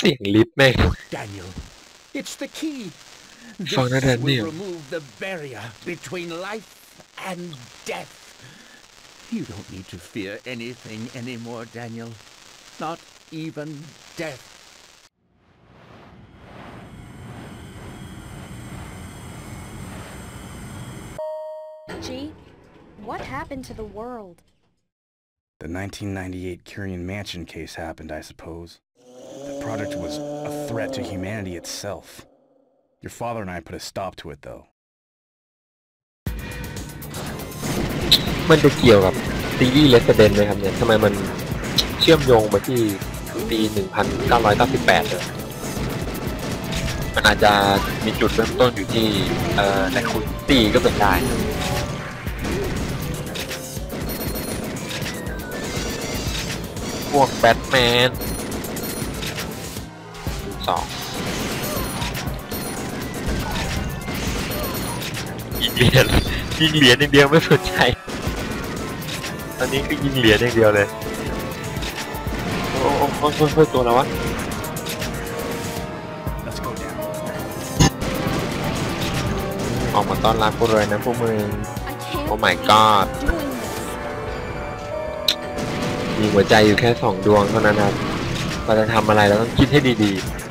เสียงลิฟต์แม่ง Daniel, it's the key. This Phone at will Daniel. remove the barrier between life and death. You don't need to fear anything anymore, Daniel. Not even death. G, what happened to the world? The 1998 Curian Mansion case happened, I suppose. Project was a threat to humanity itself. Your father and I put a stop to it, though. มันจะเกี่ยวกับซีรีส์เลสเดนไหมครับเนี่ยทำไมมันเชื่อมโยงมาที่ปี 1998เลยมันอาจจะมีจุดเริ่มต้นอยู่ที่ในคุณตีก็เป็นได้ พวกแบทแมน สองยิงเหรียญยิงเหรียญอย่างเดียวไม่สนใจ ตอนนี้คือยิงเหรียญอย่างเดียวเลย โอ้โอ้โอ้โอ้โอ้ตัวแล้ววะ Let's go down. ออกมาต้อนรับกูเลยนะพวกมึง I can't Oh my believe God. I'm doing this. มีหัวใจอยู่แค่สองดวงเท่านั้นครับเราจะทำอะไรเราต้องคิดให้ดีๆพวก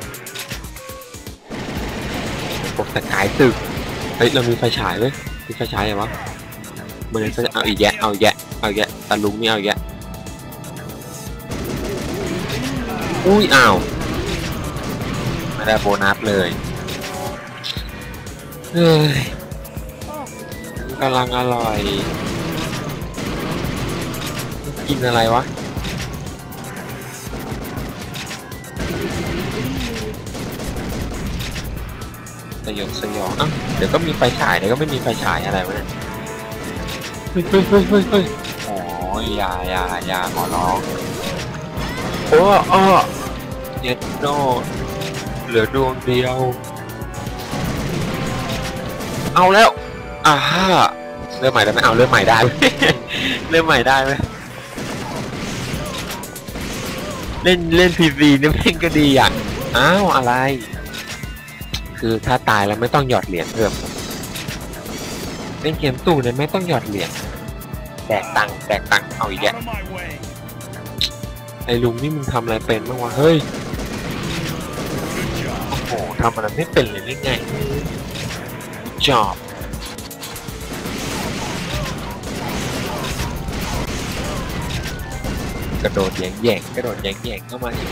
สกายตึกเฮ้ยเรามีไฟฉายเว้ยมีไฟฉายเหรอวะมันเลยจะเอาอีกแยะเอาแยะเอาแยะตาลุงนี่เอาแยะอุ้ยอ้าวไม่ได้โบนัสเลยเฮ้ยกำลังอร่อย กินอะไรวะ ยองสยองอะเดี๋ยวก็มีไฟฉายเดี๋ยวก็ไม่มีไฟฉายอะไรวะเนี่ยเฮ้ยเฮ้ยเฮ้ยเฮ้ยเฮ้ยโอ้ยอย่าอย่าอย่าขอร้องโอ้อ้อเย็ดโนเหลือดวงเดียว เอาแล้วอ่าฮ่าเริ่มใหม่ได้ไหมเอาเริ่มใหม่ได้ไหมเริ่มใหม่ได้ไหมเล่นเล่นพีซีนี่แม่งก็ดีอะอ้าวอะไร คือถ้าตายแล้วไม่ต้องหยอดเหรียญเพิ่มเล่นเกมตู้เนี่ยไม่ต้องหยอดเหรียญแดกตังค์แดกตังค์เอาอีกแยะไอ้ลุงนี่มึงทำอะไรเป็นบ้างวะเฮ้ยโอ้โหทำอะไรไม่เป็นเลยได้ไงจอบกระโดดแย่งแย่งกระโดดแย่งแย่งเข้ามาอี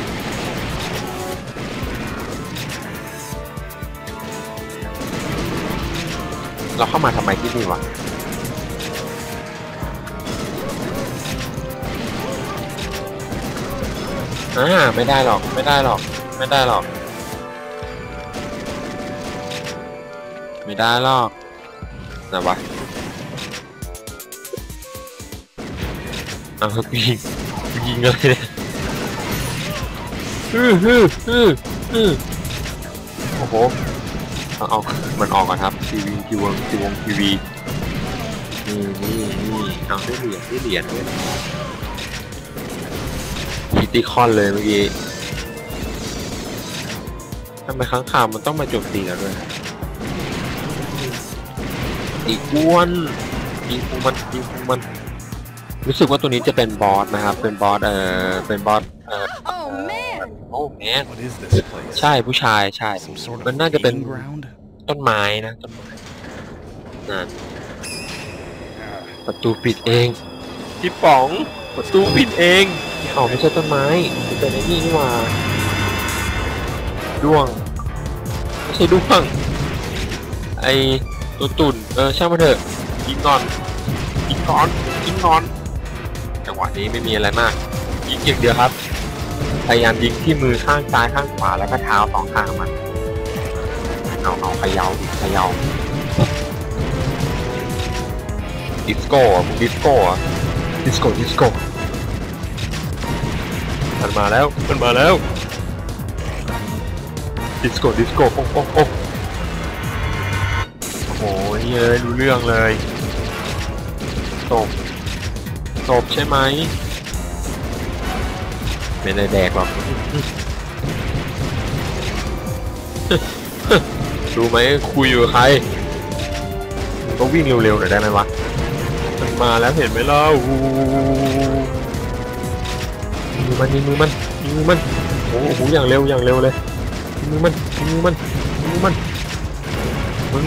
เราเข้ามาทำไมที่นี่วะอ่าไม่ได้หรอกไม่ได้หรอก ไม่ได้หรอก ไม่ได้หรอกนะวะเอาเขายิงยิงเลยเนี่ยฮึ่ฮึ่ฮึ่ฮึ่โอ้โห เอาเอามันออกก่อนครับทีวีทีวงทีวงทีวีนี่นี่นี่เอาได้เหรียญได้เหรียญด้วยคิติคอนเลยเมื่อกี้ทำไมค้างข่าวมันต้องมาโจมตีเราด้วยอีกอ้วนยิงพุงมันยิงพุงมันรู้สึกว่าตัวนี้จะเป็นบอสนะครับ เป็นบอสเอ่อเป็นบอสเอ่อ โอ้แมน What is this place? ใช่ผู้ชายใช่ Some sort of มันน่าจะเป็น feeding ground? ต้นไม้นะต้นไม้นั่นประตูปิดเองพี่ป๋องประตูปิดเองอ๋อไม่ใช่ต้นไม้มันเป็นไอ้นี่นี่หว่าด้วงไม่ใช่ด้วงไอตัวตุ่นเออช่างมันเถอะยิงงอนยิงงอนยิงงอนจังหวะนี้ไม่มีอะไรมากยิงอย่างเดียวครับ พยายามยิงที่มือข้างซ้ายข้างขวาแล้วก็เท้าสองข้างมัน เอาเอาเขยาดิเขยาดิสโก้มึงดิสโก้ดิสโก้ดิสโก้มันมาแล้วมันมาแล้วดิสโก้ดิสโก้โอ้โอ้โอ้โหเย้ยรู้เรื่องเลยตบตบใช่ไหม ไม่ได้แดกหรอกรู้ไหมคุยอยู่ใครก็วิ่งเร็วๆหน่อยได้ไหมวะมันมาแล้วเห็นไหมล่ะอู้ยมือมันยิงมือมันยิงมือมันโอ้โหอย่างเร็วอย่างเร็วเลยยิงมือมันยิงมือมันยิงมือมันมึง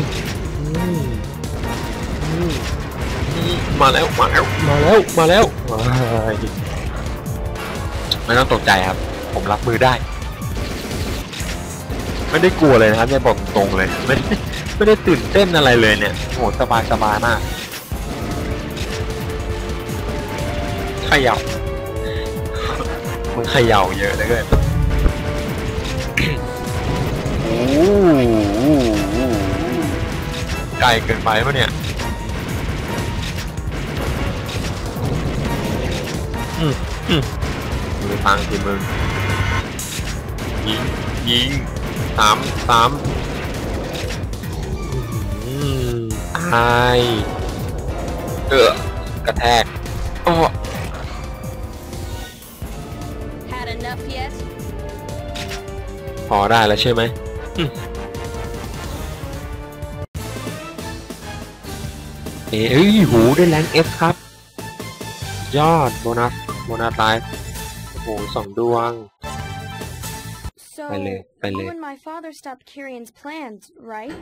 อืมอืมอืมาแล้วมาแล้วมาแล้วมาแล้ว ไม่ต้องตกใจครับ ผมรับมือได้ ไม่ได้กลัวเลยนะครับเนี่ยบอกตรงเลย ไม่ได้ไม่ได้ตื่นเต้นอะไรเลยเนี่ยโหสบายสบายมากขย่ามึงขย่าเยอะเลยเกินโอ้โหไกลเกินไปปะเนี่ย อืมอืม มือฟังสิมึงยิงยิงสามสามอืมตายเออกระแทกโอ้ Had enough yet? พอได้แล้วใช่ไหมอืมเอ้ยเอ้ยหูได้แรงเอฟครับ ยอดโบนัสโบนัสไลฟ์โอ้โหสองดวง So, Pele, pele. you and my father stopped Kyrion's plans, right?